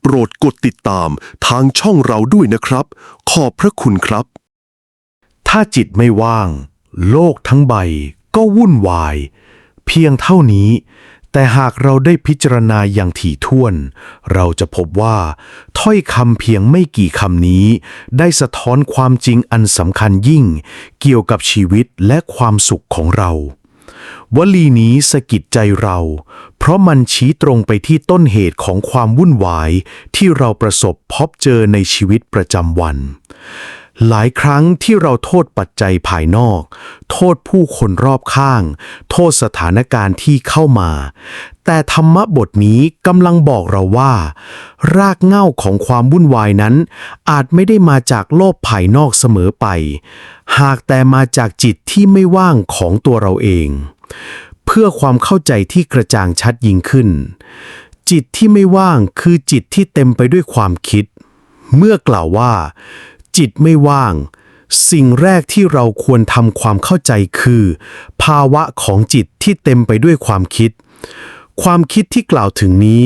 โปรดกดติดตามทางช่องเราด้วยนะครับ ขอบพระคุณครับ ถ้าจิตไม่ว่าง โลกทั้งใบก็วุ่นวาย เพียงเท่านี้ แต่หากเราได้พิจารณาอย่างถี่ถ้วน เราจะพบว่า ถ้อยคำเพียงไม่กี่คำนี้ ได้สะท้อนความจริงอันสำคัญยิ่ง เกี่ยวกับชีวิตและความสุขของเรา วลีนี้สะกิดใจเรา เพราะมันชี้ตรงไปที่ต้นเหตุของความวุ่นวาย ที่เราประสบพบเจอในชีวิตประจำวัน หลายครั้งที่เราโทษปัจจัยภายนอก โทษผู้คนรอบข้าง โทษสถานการณ์ที่เข้ามา แต่ธรรมบทนี้กำลังบอกเราว่า รากเหง้าของความวุ่นวายนั้น อาจไม่ได้มาจากโลกภายนอกเสมอไป หากแต่มาจากจิตที่ไม่ว่างของตัวเราเอง เพื่อความเข้าใจที่กระจ่างชัดยิ่งขึ้น จิตที่ไม่ว่างคือจิตที่เต็มไปด้วยความคิด เมื่อกล่าวว่า จิตไม่ว่าง สิ่งแรกที่เราควรทำความเข้าใจคือ ภาวะของจิตที่เต็มไปด้วยความคิด ความคิดที่กล่าวถึงนี้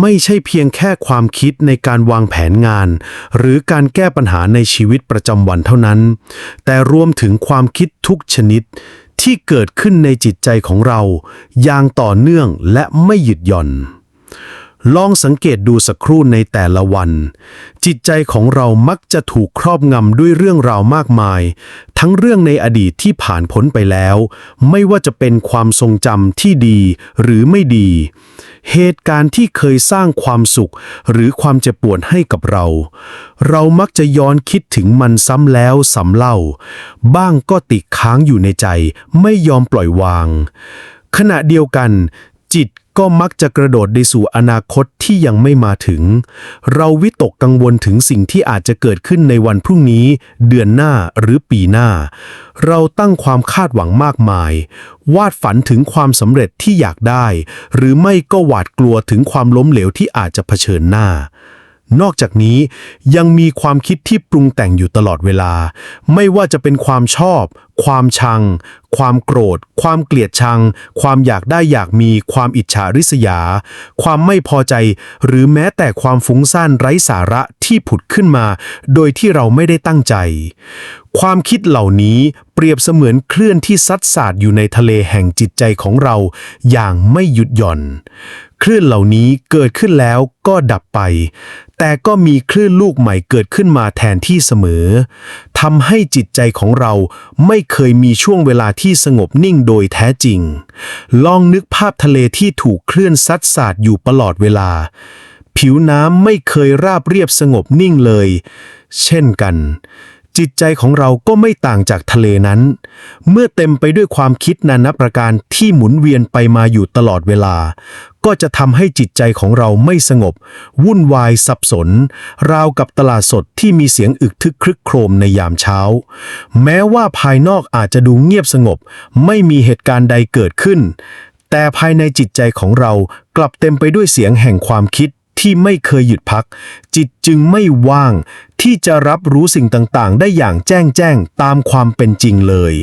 ไม่ใช่เพียงแค่ความคิดในการวางแผนงาน หรือการแก้ปัญหาในชีวิตประจำวันเท่านั้น แต่รวมถึงความคิดทุกชนิด ที่เกิดขึ้นในจิตใจของเราอย่างต่อเนื่องและไม่หยุดหย่อน ลองสังเกตดูสักครู่ในแต่ละวัน จิตใจของเรามักจะถูกครอบงำด้วยเรื่องราวมากมาย ทั้งเรื่องในอดีตที่ผ่านพ้นไปแล้ว ไม่ว่าจะเป็นความทรงจำที่ดีหรือไม่ดี เหตุการณ์ที่เคยสร้างความสุข หรือความเจ็บปวดให้กับเรา เรามักจะย้อนคิดถึงมันซ้ำแล้วซ้ำเล่า บ้างก็ติดค้างอยู่ในใจ ไม่ยอมปล่อยวาง ขณะเดียวกัน จิต ก็มักจะกระโดดไปสู่อนาคตที่ยังไม่มาถึง เราวิตกกังวลถึงสิ่งที่อาจจะเกิดขึ้นในวันพรุ่งนี้ เดือนหน้าหรือปีหน้า เราตั้งความคาดหวังมากมาย วาดฝันถึงความสำเร็จที่อยากได้ หรือไม่ก็หวาดกลัวถึงความล้มเหลวที่อาจจะเผชิญหน้า นอกจากนี้ยังมีความคิดที่ปรุงแต่งอยู่ตลอดเวลา ไม่ว่าจะเป็นความชอบ ความชัง ความโกรธ ความเกลียดชัง ความอยากได้อยากมี ความอิจฉาริษยา ความไม่พอใจ หรือแม้แต่ความฟุ้งซ่านไร้สาระที่ผุดขึ้นมา โดยที่เราไม่ได้ตั้งใจ ความคิดเหล่านี้เปรียบเสมือนคลื่นที่ซัดสาดอยู่ในทะเลแห่งจิตใจของเรา อย่างไม่หยุดหย่อน คลื่นเหล่านี้เกิดขึ้นแล้วก็ดับไป แต่ก็มีคลื่นลูกใหม่เกิดขึ้นมาแทนที่เสมอทำให้จิตใจของเราไม่เคยมีช่วงเวลาที่สงบนิ่งโดยแท้จริง ลองนึกภาพทะเลที่ถูกคลื่นซัดสาดอยู่ตลอดเวลา ผิวน้ำไม่เคยราบเรียบสงบนิ่งเลย เช่นกัน จิตใจของเราก็ไม่ต่างจากทะเลนั้น เมื่อเต็มไปด้วยความคิดนานาประการที่หมุนเวียนไปมาอยู่ตลอดเวลา ก็จะทำให้จิตใจของเราไม่สงบ วุ่นวายสับสน ราวกับตลาดสดที่มีเสียงอึกทึกครึกโครมในยามเช้า แม้ว่าภายนอกอาจจะดูเงียบสงบ ไม่มีเหตุการณ์ใดเกิดขึ้น แต่ภายในจิตใจของเรากลับเต็มไปด้วยเสียงแห่งความคิด ที่ไม่เคยหยุดพัก จิตจึงไม่ว่าง ที่จะรับรู้สิ่งต่างๆ ได้อย่างแจ้งแจ้งตามความเป็นจริงเลย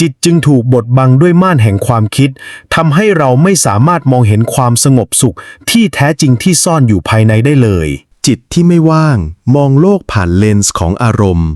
จิตจึงถูกบดบังด้วยม่านแห่งความคิดทำให้เราไม่สามารถมองเห็นความสงบสุขที่แท้จริงที่ซ่อนอยู่ภายในได้เลย จิตที่ไม่ว่าง มองโลกผ่านเลนส์ของอารมณ์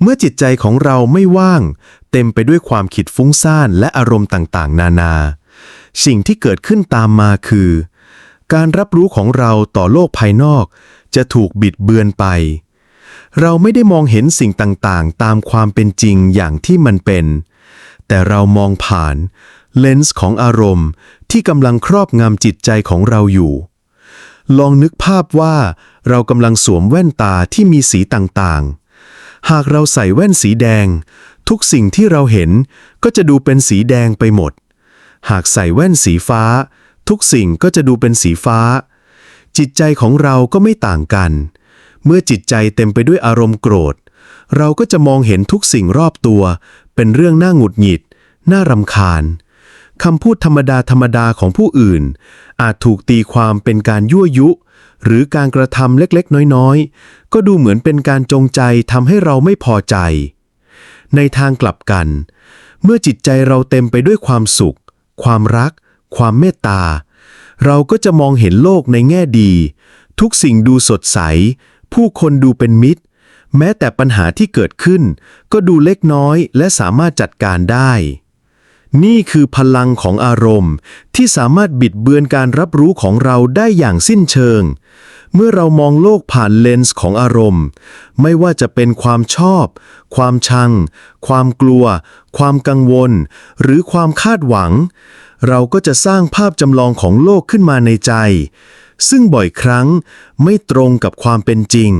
เมื่อจิตใจของเราไม่ว่าง เต็มไปด้วยความคิดฟุ้งซ่านและอารมณ์ต่างๆ นานา สิ่งที่เกิดขึ้นตามมาคือ การรับรู้ของเราต่อโลกภายนอก จะถูกบิดเบือนไป เราไม่ได้มองเห็นสิ่งต่างๆ ตามความเป็นจริงอย่างที่มันเป็น แต่เรามองผ่าน เลนส์ของอารมณ์ที่กำลังครอบงำจิตใจของเราอยู่ ลองนึกภาพว่าเรากำลังสวมแว่นตาที่มีสีต่างๆ หากเราใส่แว่นสีแดง ทุกสิ่งที่เราเห็นก็จะดูเป็นสีแดงไปหมด หากใส่แว่นสีฟ้า ทุกสิ่งก็จะดูเป็นสีฟ้า จิตใจของเราก็ไม่ต่างกัน เมื่อจิตใจเต็มไปด้วยอารมณ์โกรธ เราก็จะมองเห็นทุกสิ่งรอบตัว เป็นเรื่องน่าหงุดหงิด น่ารำคาญคำพูดธรรมดาธรรมดาของผู้อื่น อาจถูกตีความเป็นการยั่วยุ หรือการกระทำเล็กๆ น้อยๆ ก็ดูเหมือนเป็นการจงใจทำให้เราไม่พอใจ ในทางกลับกัน เมื่อจิตใจเราเต็มไปด้วยความสุข ความรัก ความเมตตา เราก็จะมองเห็นโลกในแง่ดี ทุกสิ่งดูสดใส ผู้คนดูเป็นมิตร แม้แต่ปัญหาที่เกิดขึ้น ก็ดูเล็กน้อยและสามารถจัดการได้ นี่คือพลังของอารมณ์ ที่สามารถบิดเบือนการรับรู้ของเราได้อย่างสิ้นเชิง เมื่อเรามองโลกผ่านเลนส์ของอารมณ์ ไม่ว่าจะเป็นความชอบ ความชัง ความกลัว ความกังวล หรือความคาดหวัง เราก็จะสร้างภาพจำลองของโลกขึ้นมาในใจ ซึ่งบ่อยครั้งไม่ตรงกับความเป็นจริง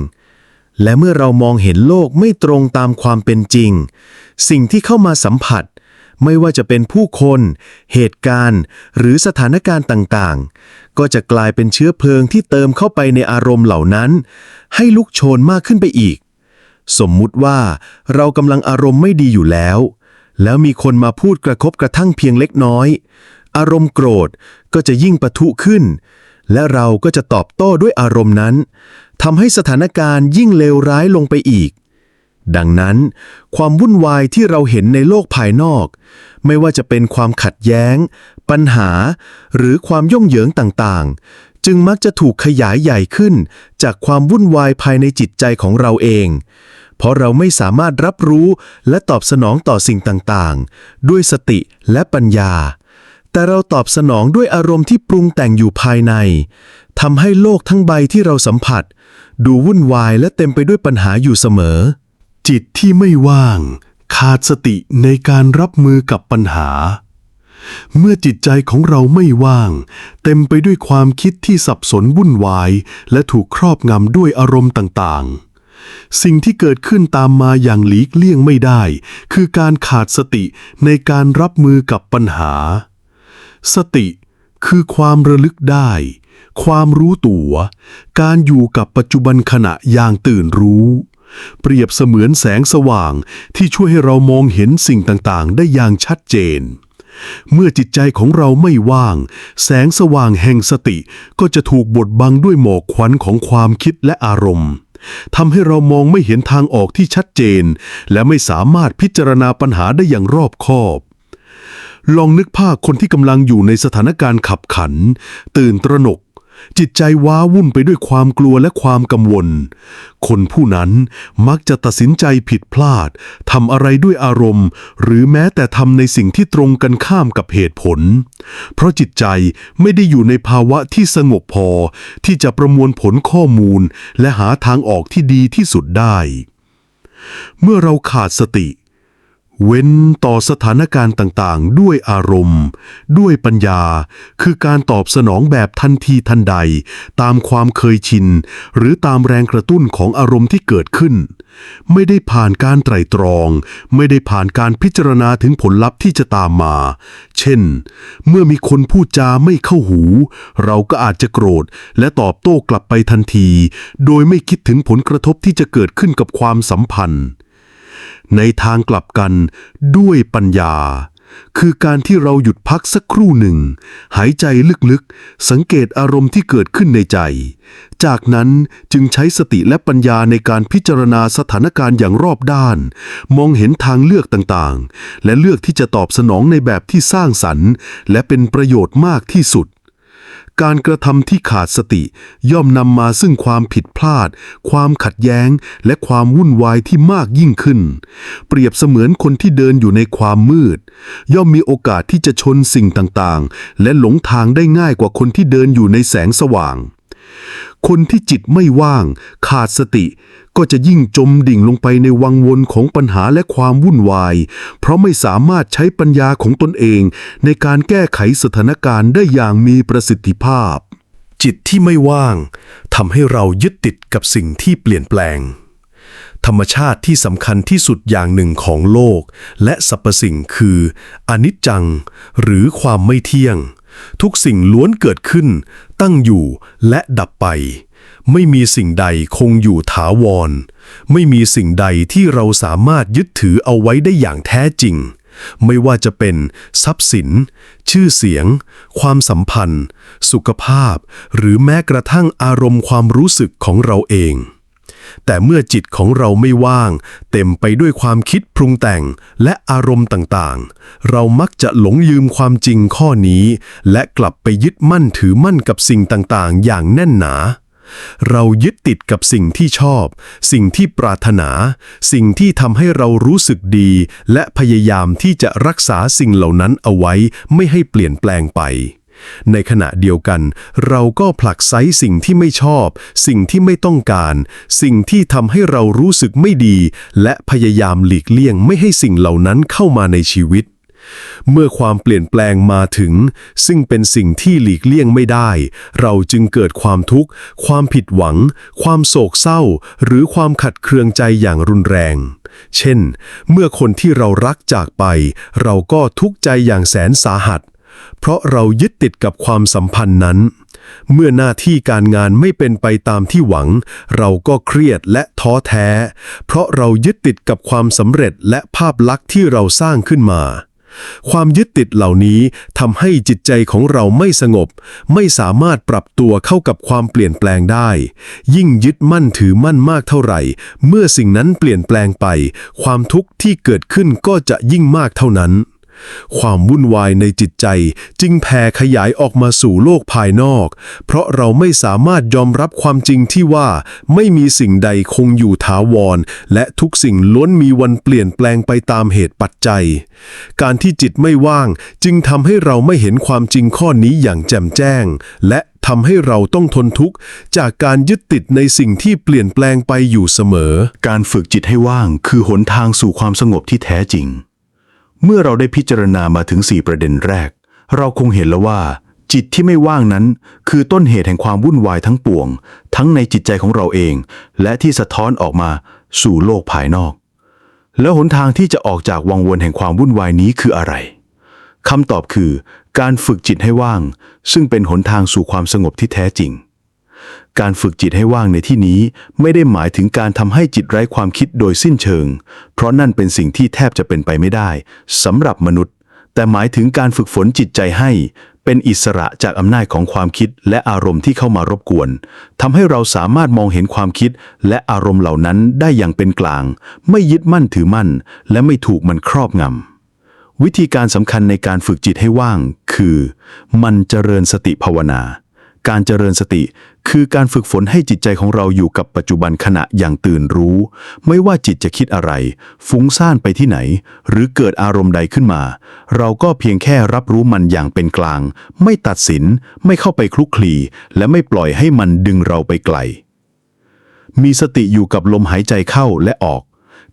และเมื่อเรามองเห็นโลกไม่ตรงตามความเป็นจริง สิ่งที่เข้ามาสัมผัส ไม่ว่าจะเป็นผู้คน เหตุการณ์ หรือสถานการณ์ต่างๆ ก็จะกลายเป็นเชื้อเพลิงที่เติมเข้าไปในอารมณ์เหล่านั้น ให้ลุกโชนมากขึ้นไปอีก สมมุติว่าเรากำลังอารมณ์ไม่ดีอยู่แล้ว แล้วมีคนมาพูดกระทบกระทั่งเพียงเล็กน้อย อารมณ์โกรธก็จะยิ่งปะทุขึ้น และเราก็จะตอบโต้ด้วยอารมณ์นั้นทำให้สถานการณ์ยิ่งเลวร้ายลงไปอีก ดังนั้น ความวุ่นวายที่เราเห็นในโลกภายนอก ไม่ว่าจะเป็นความขัดแย้ง ปัญหา หรือความย่งเหยิงต่างๆ จึงมักจะถูกขยายใหญ่ขึ้นจากความวุ่นวายภายในจิตใจของเราเอง ราะเราไม่สามารถรับรู้และตอบสนองต่อสิ่งต่างๆ ด้วยสติและปัญญา แต่เราตอบสนองด้วยอารมณ์ที่ปรุงแต่งอยู่ภายในทำให้โลกทั้งใบที่เราสัมผัส ดูวุ่นวายและเต็มไปด้วยปัญหาอยู่เสมอ จิตที่ไม่ว่าง ขาดสติในการรับมือกับปัญหา เมื่อจิตใจของเราไม่ว่าง เต็มไปด้วยความคิดที่สับสนวุ่นวาย และถูกครอบงำด้วยอารมณ์ต่างๆ สิ่งที่เกิดขึ้นตามมาอย่างหลีกเลี่ยงไม่ได้ คือการขาดสติในการรับมือกับปัญหา สติคือความระลึกได้ ความรู้ตัว การอยู่กับปัจจุบันขณะอย่างตื่นรู้ เปรียบเสมือนแสงสว่างที่ช่วยให้เรามองเห็นสิ่งต่างๆ ได้อย่างชัดเจน เมื่อจิตใจของเราไม่ว่าง แสงสว่างแห่งสติก็จะถูกบดบังด้วยหมอกควันของความคิดและอารมณ์ ทำให้เรามองไม่เห็นทางออกที่ชัดเจน และไม่สามารถพิจารณาปัญหาได้อย่างรอบคอบ ลองนึกภาพคนที่กำลังอยู่ในสถานการณ์ขับขัน ตื่นตระหนก จิตใจว้าวุ่นไปด้วยความกลัวและความกังวล คนผู้นั้นมักจะตัดสินใจผิดพลาดทำอะไรด้วยอารมณ์ หรือแม้แต่ทำในสิ่งที่ตรงกันข้ามกับเหตุผล เพราะจิตใจไม่ได้อยู่ในภาวะที่สงบพอ ที่จะประมวลผลข้อมูล และหาทางออกที่ดีที่สุดได้ เมื่อเราขาดสติ เว้นต่อสถานการณ์ต่างๆ ด้วยอารมณ์ ด้วยปัญญา คือการตอบสนองแบบทันทีทันใด ตามความเคยชิน หรือตามแรงกระตุ้นของอารมณ์ที่เกิดขึ้น ไม่ได้ผ่านการไตร่ตรอง ไม่ได้ผ่านการพิจารณาถึงผลลัพธ์ที่จะตามมา เช่น เมื่อมีคนพูดจาไม่เข้าหู เราก็อาจจะโกรธ และตอบโต้กลับไปทันที โดยไม่คิดถึงผลกระทบที่จะเกิดขึ้นกับความสัมพันธ์ ในทางกลับกันด้วยปัญญา คือการที่เราหยุดพักสักครู่หนึ่ง หายใจลึกๆ สังเกตอารมณ์ที่เกิดขึ้นในใจ จากนั้นจึงใช้สติและปัญญาในการพิจารณาสถานการณ์อย่างรอบด้าน มองเห็นทางเลือกต่างๆ และเลือกที่จะตอบสนองในแบบที่สร้างสรรค์ และเป็นประโยชน์มากที่สุด การกระทำที่ขาดสติ ย่อมนำมาซึ่งความผิดพลาด ความขัดแย้ง และความวุ่นวายที่มากยิ่งขึ้น เปรียบเสมือนคนที่เดินอยู่ในความมืด ย่อมมีโอกาสที่จะชนสิ่งต่างๆ และหลงทางได้ง่ายกว่าคนที่เดินอยู่ในแสงสว่าง คนที่จิตไม่ว่าง ขาดสติ ก็จะยิ่งจมดิ่งลงไปในวังวนของปัญหาและความวุ่นวาย เพราะไม่สามารถใช้ปัญญาของตนเอง ในการแก้ไขสถานการณ์ได้อย่างมีประสิทธิภาพ จิตที่ไม่ว่างทำให้เรายึดติดกับสิ่งที่เปลี่ยนแปลง ธรรมชาติที่สำคัญที่สุดอย่างหนึ่งของโลก และสรรพสิ่งคือ อนิจจัง หรือความไม่เที่ยง ทุกสิ่งล้วนเกิดขึ้น ตั้งอยู่และดับไป ไม่มีสิ่งใดคงอยู่ถาวร ไม่มีสิ่งใดที่เราสามารถยึดถือเอาไว้ได้อย่างแท้จริง ไม่ว่าจะเป็นทรัพย์สิน ชื่อเสียง ความสัมพันธ์ สุขภาพ หรือแม้กระทั่งอารมณ์ความรู้สึกของเราเอง แต่เมื่อจิตของเราไม่ว่าง เต็มไปด้วยความคิดปรุงแต่งและอารมณ์ต่างๆ เรามักจะหลงยืมความจริงข้อนี้ และกลับไปยึดมั่นถือมั่นกับสิ่งต่างๆ อย่างแน่นหนา เรายึดติดกับสิ่งที่ชอบ สิ่งที่ปรารถนา สิ่งที่ทำให้เรารู้สึกดี และพยายามที่จะรักษาสิ่งเหล่านั้นเอาไว้ไม่ให้เปลี่ยนแปลงไป ในขณะเดียวกัน เราก็ผลักไสสิ่งที่ไม่ชอบ สิ่งที่ไม่ต้องการ สิ่งที่ทำให้เรารู้สึกไม่ดี และพยายามหลีกเลี่ยงไม่ให้สิ่งเหล่านั้นเข้ามาในชีวิต เมื่อความเปลี่ยนแปลงมาถึง ซึ่งเป็นสิ่งที่หลีกเลี่ยงไม่ได้ เราจึงเกิดความทุกข์ ความผิดหวัง ความโศกเศร้า หรือความขัดเคืองใจอย่างรุนแรง เช่น เมื่อคนที่เรารักจากไป เราก็ทุกข์ใจอย่างแสนสาหัส เพราะเรายึดติดกับความสัมพันธ์นั้น เมื่อหน้าที่การงานไม่เป็นไปตามที่หวัง เราก็เครียดและท้อแท้ เพราะเรายึดติดกับความสำเร็จและภาพลักษณ์ที่เราสร้างขึ้นมา ความยึดติดเหล่านี้ทำให้จิตใจของเราไม่สงบ ไม่สามารถปรับตัวเข้ากับความเปลี่ยนแปลงได้ ยิ่งยึดมั่นถือมั่นมากเท่าไหร่ เมื่อสิ่งนั้นเปลี่ยนแปลงไป ความทุกข์ที่เกิดขึ้นก็จะยิ่งมากเท่านั้น ความวุ่นวายในจิตใจจึงแผ่ขยายออกมาสู่โลกภายนอก เพราะเราไม่สามารถยอมรับความจริงที่ว่าไม่มีสิ่งใดคงอยู่ถาวร และทุกสิ่งล้วนมีวันเปลี่ยนแปลงไปตามเหตุปัจจัย การที่จิตไม่ว่างจึงทำให้เราไม่เห็นความจริงข้อนี้อย่างแจ่มแจ้ง และทำให้เราต้องทนทุกข์ จากการยึดติดในสิ่งที่เปลี่ยนแปลงไปอยู่เสมอ การฝึกจิตให้ว่างคือหนทางสู่ความสงบที่แท้จริง เมื่อเราได้พิจารณามาถึง 4 ประเด็นแรก เราคงเห็นแล้วว่า จิตที่ไม่ว่างนั้น คือต้นเหตุแห่งความวุ่นวายทั้งปวง ทั้งในจิตใจของเราเอง และที่สะท้อนออกมาสู่โลกภายนอก แล้วหนทางที่จะออกจากวังวนแห่งความวุ่นวายนี้คืออะไรคำตอบคือ การฝึกจิตให้ว่าง ซึ่งเป็นหนทางสู่ความสงบที่แท้จริง การฝึกจิตให้ว่างในที่นี้ไม่ได้หมายถึงการทำให้จิตไร้ความคิดโดยสิ้นเชิง เพราะนั่นเป็นสิ่งที่แทบจะเป็นไปไม่ได้สำหรับมนุษย์ แต่หมายถึงการฝึกฝนจิตใจให้ เป็นอิสระจากอำนาจของความคิดและอารมณ์ที่เข้ามารบกวนทำให้เราสามารถมองเห็นความคิดและอารมณ์เหล่านั้นได้อย่างเป็นกลาง ไม่ยึดมั่นถือมั่น และไม่ถูกมันครอบงำวิธีการสำคัญในการฝึกจิตให้ว่าง คือ มันเจริญสติภาวนา การเจริญสติ คือการฝึกฝนให้จิตใจของเราอยู่กับปัจจุบันขณะอย่างตื่นรู้ ไม่ว่าจิตจะคิดอะไร ฟุ้งซ่านไปที่ไหน หรือเกิดอารมณ์ใดขึ้นมา เราก็เพียงแค่รับรู้มันอย่างเป็นกลาง ไม่ตัดสิน ไม่เข้าไปคลุกคลี และไม่ปล่อยให้มันดึงเราไปไกล มีสติอยู่กับลมหายใจเข้าและออก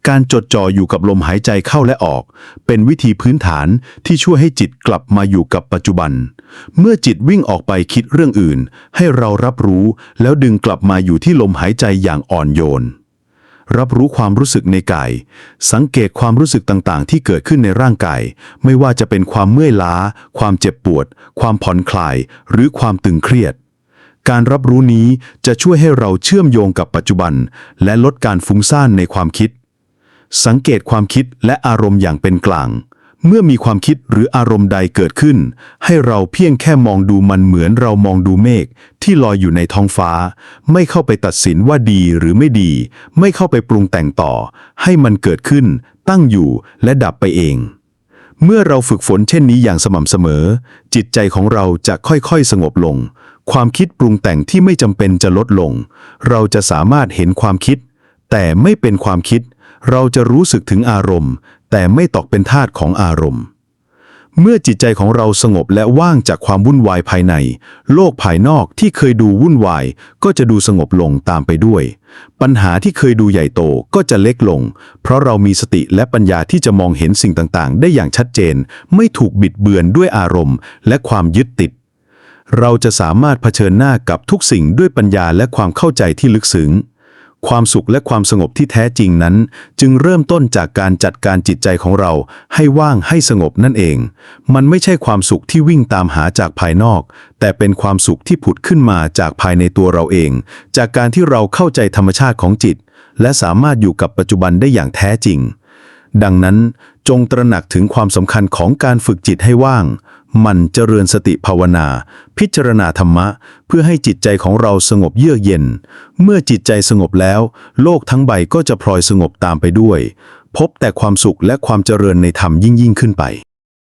การจดจ่ออยู่กับลมหายใจเข้าและออก เป็นวิธีพื้นฐานที่ช่วยให้จิตกลับมาอยู่กับปัจจุบัน เมื่อจิตวิ่งออกไปคิดเรื่องอื่น ให้เรารับรู้แล้วดึงกลับมาอยู่ที่ลมหายใจอย่างอ่อนโยน รับรู้ความรู้สึกในกาย สังเกตความรู้สึกต่างๆ ที่เกิดขึ้นในร่างกาย ไม่ว่าจะเป็นความเมื่อยล้า ความเจ็บปวด ความผ่อนคลาย หรือความตึงเครียดการรับรู้นี้จะช่วยให้เราเชื่อมโยงกับปัจจุบัน และลดการฟุ้งซ่านในความคิด สังเกตความคิดและอารมณ์อย่างเป็นกลาง เมื่อมีความคิดหรืออารมณ์ใดเกิดขึ้น ให้เราเพียงแค่มองดูมันเหมือนเรามองดูเมฆที่ลอยอยู่ในท้องฟ้า ไม่เข้าไปตัดสินว่าดีหรือไม่ดี ไม่เข้าไปปรุงแต่งต่อ ให้มันเกิดขึ้น ตั้งอยู่และดับไปเอง เมื่อเราฝึกฝนเช่นนี้อย่างสม่ำเสมอ จิตใจของเราจะค่อยๆสงบลง ความคิดปรุงแต่งที่ไม่จำเป็นจะลดลง เราจะสามารถเห็นความคิด แต่ไม่เป็นความคิด เราจะรู้สึกถึงอารมณ์ แต่ไม่ตกเป็นทาสของอารมณ์ เมื่อจิตใจของเราสงบและว่างจากความวุ่นวายภายใน โลกภายนอกที่เคยดูวุ่นวาย ก็จะดูสงบลงตามไปด้วย ปัญหาที่เคยดูใหญ่โตก็จะเล็กลง เพราะเรามีสติและปัญญาที่จะมองเห็นสิ่งต่างๆ ได้อย่างชัดเจน ไม่ถูกบิดเบือนด้วยอารมณ์ และความยึดติด เราจะสามารถเผชิญหน้ากับทุกสิ่งด้วยปัญญาและความเข้าใจที่ลึกซึ้ง ความสุขและความสงบที่แท้จริงนั้น จึงเริ่มต้นจากการจัดการจิตใจของเรา ให้ว่างให้สงบนั่นเอง มันไม่ใช่ความสุขที่วิ่งตามหาจากภายนอก แต่เป็นความสุขที่ผุดขึ้นมาจากภายในตัวเราเอง จากการที่เราเข้าใจธรรมชาติของจิต และสามารถอยู่กับปัจจุบันได้อย่างแท้จริง ดังนั้นจงตระหนักถึงความสำคัญของการฝึกจิตให้ว่าง มันเจริญสติภาวนา พิจารณาธรรมะ เพื่อให้จิตใจของเราสงบเยือกเย็น เมื่อจิตใจสงบแล้ว โลกทั้งใบก็จะพลอยสงบตามไปด้วย พบแต่ความสุขและความเจริญในธรรมยิ่งยิ่งขึ้นไป